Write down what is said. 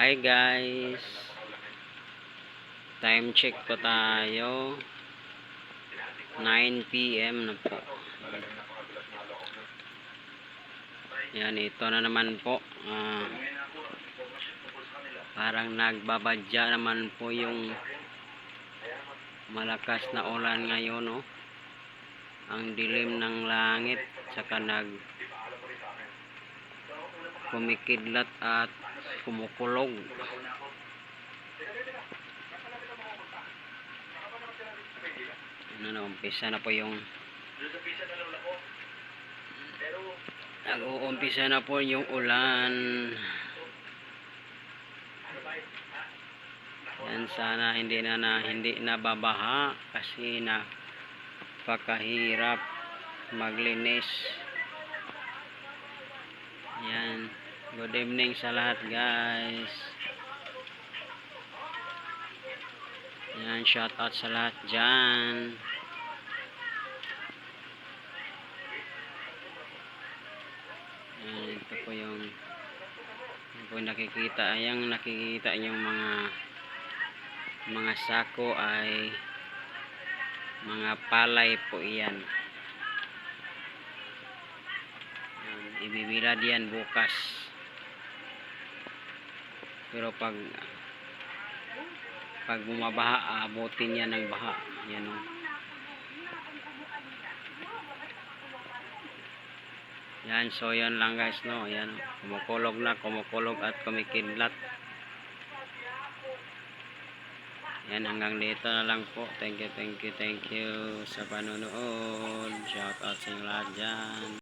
Hi guys. Time check po tayo. 9 PM na po. Yan, ito na naman po. Ah, parang nagbabadya naman po yung malakas na ulan ngayon, no? Ang dilim ng langit, saka nag kumikidlat at kumukulog. Ano na, umpisa na po yung nag-uumpisa na po yung ulan. Yan sana hindi na, na hindi na babaha kasi na pakahirap maglinis. Yan. Good evening sa lahat guys. Yan, shout out sa lahat dyan. Yan, ito po yung yan po yung nakikita. Yung nakikita yung mga mga sako ay mga palay po iyan. Yan, ibibilad yan bukas. Pero pag pag bumabaha, abutin yan ng baha. Yan o. Yan, so yan lang guys, no. Yan, kumukulog na, kumukulog at kumikidlat. Yan, hanggang dito na lang po. Thank you, thank you, thank you sa panonood. Shout out sa inyo lahat dyan.